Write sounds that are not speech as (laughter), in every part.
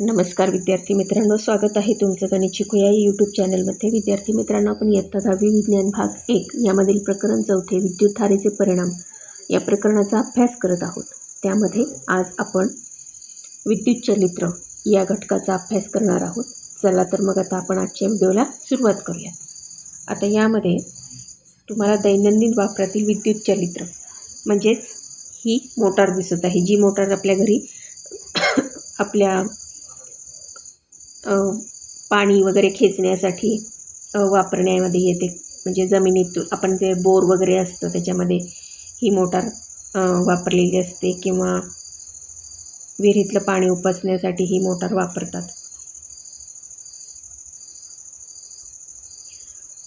नमस्कार विद्यार्थी मित्रांनो स्वागत आहे तुमचं गणित शिकूया यूट्यूब चॅनलमध्ये विद्यार्थी मित्रांनो आपण इयत्ता दहावी विज्ञान भाग एक यामधील प्रकरण चौथे विद्युत धारेचे परिणाम या प्रकरणाचा अभ्यास करत आहोत. त्यामध्ये आज आपण विद्युत चलित्र या घटकाचा अभ्यास करणार आहोत. चला तर मग आता आपण आजच्या व्हिडिओला सुरुवात करूया आता यामध्ये तुम्हाला दैनंदिन वापरातील विद्युत चलित्र म्हणजेच ही मोटार दिसत आहे जी मोटार आपल्या घरी आपल्या पाणी वगैरे खेचण्यासाठी वापरण्यामध्ये येते. म्हणजे जमिनीतून आपण ते बोर वगैरे असतं त्याच्यामध्ये ही मोटार वापरलेली असते किंवा विहिरीतलं पाणी उपसण्यासाठी ही मोटार वापरतात.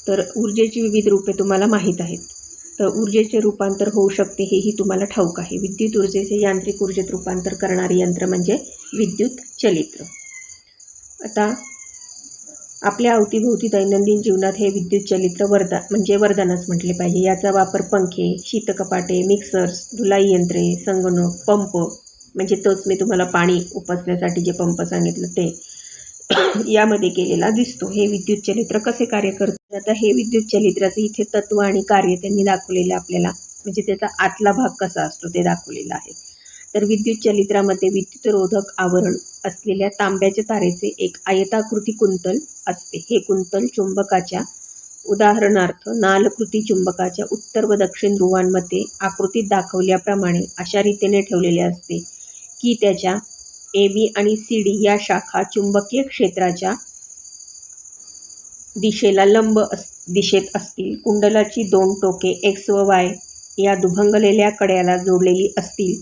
तर ऊर्जेची विविध रूपे तुम्हाला माहीत आहेत. तर ऊर्जेचे रूपांतर होऊ शकते हेही तुम्हाला ठाऊक आहे. विद्युत ऊर्जेचे यांत्रिक ऊर्जेत रूपांतर करणारे यंत्र म्हणजे विद्युत चलित्र. आता आपल्या अवतीभोवती दैनंदिन जीवनात हे विद्युत चलित्र वरदान म्हणजे वरदानच म्हटले पाहिजे. याचा वापर पंखे शीतकपाटे मिक्सर्स धुलाई यंत्रे संगणक पंप म्हणजे तोच मी तुम्हाला पाणी उपसण्यासाठी जे पंप सांगितलं ते (coughs) यामध्ये केलेला दिसतो. हे विद्युत चलित्र कसे कार्य करते? आता हे विद्युत चलित्राचं इथे तत्व आणि कार्य त्यांनी दाखवलेलं आपल्याला म्हणजे त्याचा आतला भाग कसा असतो ते दाखवलेला आहे. तर विद्युत चलित्रामध्ये विद्युतरोधक आवरण असलेल्या तांब्याच्या तारेचे एक आयताकृती कुंतल असते. हे कुंतल चुंबकाच्या उदाहरणार्थ नालकृती चुंबकाच्या उत्तर व दक्षिण ध्रुवांमध्ये आकृतीत दाखवल्याप्रमाणे अशा रीतीने ठेवलेले असते की त्याच्या ए बी आणि सी डी या शाखा चुंबकीय क्षेत्राच्या दिशेला लंब अस दिशेत असतील. कुंडलाची दोन टोके एक्स व वाय या दुभंगलेल्या कड्याला जोडलेली असतील.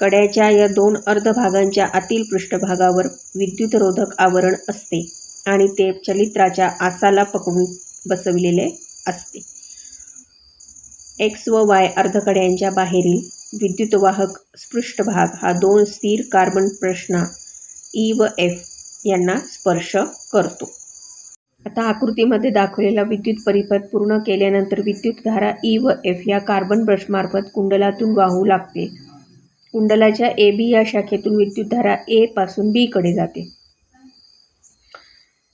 कड्याच्या या दोन अर्धभागांच्या आतील पृष्ठभागावर विद्युतरोधक आवरण असते आणि ते चलित्राच्या आसाला पकडून बसविलेले असते. एक्स व वाय अर्धकड्यांच्या बाहेरील विद्युतवाहक पृष्ठभाग हा दोन स्थिर कार्बन प्रश्ना ई e व एफ यांना स्पर्श करतो. आता आकृतीमध्ये दाखवलेला विद्युत परिपथ पूर्ण केल्यानंतर विद्युतधारा ई व एफ या कार्बन ब्रशमार्फत कुंडलातून वाहू लागते. कुंडलाच्या ए बी या शाखेतून विद्युतधारा ए पासून बी कडे जाते.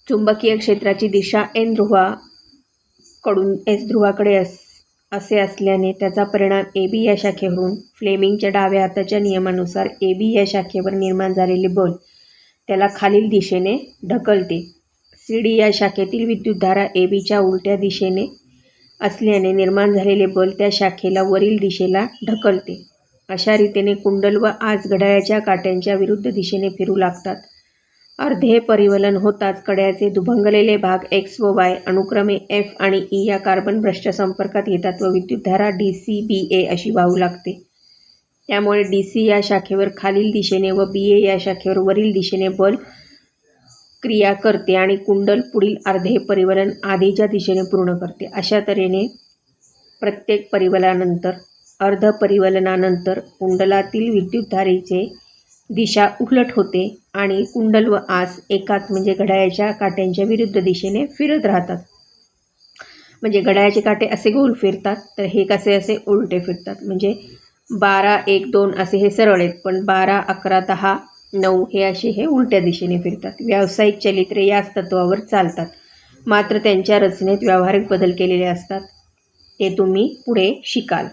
चुंबकीय क्षेत्राची दिशा एन ध्रुवाकडून एस ध्रुवाकडे अस असे असल्याने त्याचा परिणाम ए बी या शाखेवरून फ्लेमिंगच्या डाव्या हाताच्या नियमानुसार ए बी या शाखेवर निर्माण झालेले बल त्याला खालील दिशेने ढकलते. सी डी या शाखेतील विद्युतधारा ए बीच्या उलट्या दिशेने असल्याने निर्माण झालेले बल त्या शाखेला वरील दिशेला ढकलते. अशा रीतीने कुंडल व आज घड्याळाच्या काट्यांच्या विरुद्ध दिशेने फिरू लागतात. अर्धे परिवलन होताच कड्याचे दुभंगलेले भाग एक्स व वाय अनुक्रमे एफ आणि ई या कार्बन ब्रशच्या संपर्कात येतात व विद्युतधारा डी सी बी ए अशी वाहू लागते. त्यामुळे डी सी या शाखेवर खालील दिशेने व बी ए या शाखेवर वरील दिशेने बल क्रिया करते आणि कुंडल पुढील अर्धे परिवलन आधीच्या दिशेने पूर्ण करते. अशा तऱ्हेने प्रत्येक परिवलानंतर अर्ध परिवलनानंतर कुंडलातील विद्युतधारेचे दिशा उलट होते आणि कुंडल व आस एकाच म्हणजे घड्याळाच्या काट्यांच्या विरुद्ध दिशेने फिरत राहतात. म्हणजे घड्याळाचे काटे असे गोल फिरतात तर हे कसे असे उलटे फिरतात. म्हणजे बारा एक दोन असे हे सरळ आहेत पण बारा अकरा दहा नऊ हे असे हे उलट्या दिशेने फिरतात. व्यावसायिक चरित्रे याच तत्वावर चालतात. मात्र त्यांच्या रचनेत व्यावहारिक बदल केलेले असतात. ते तुम्ही पुढे शिकाल.